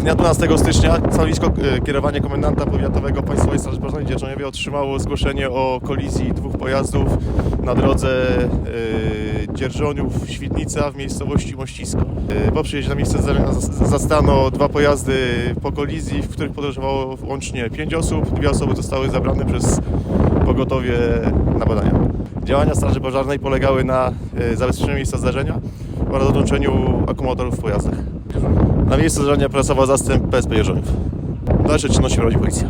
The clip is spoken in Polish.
Dnia 12 stycznia stanowisko e, kierowanie komendanta powiatowego Państwowej Straży Pożarnej w Dzierżoniowie otrzymało zgłoszenie o kolizji dwóch pojazdów na drodze e, Dzierżoniów-Świdnica w miejscowości Mościsko. E, Po przyjeździe na miejsce zdarzenia zas- zastano dwa pojazdy po kolizji, w których podróżowało łącznie pięć osób. Dwie osoby zostały zabrane przez pogotowie na badania. Działania Straży Pożarnej polegały na zabezpieczeniu miejsca zdarzenia oraz odłączeniu akumulatorów w pojazdach. Na miejscu zdarzenia pracował zastęp PSP Jeżoniów. Dalsze czynności prowadzi policja.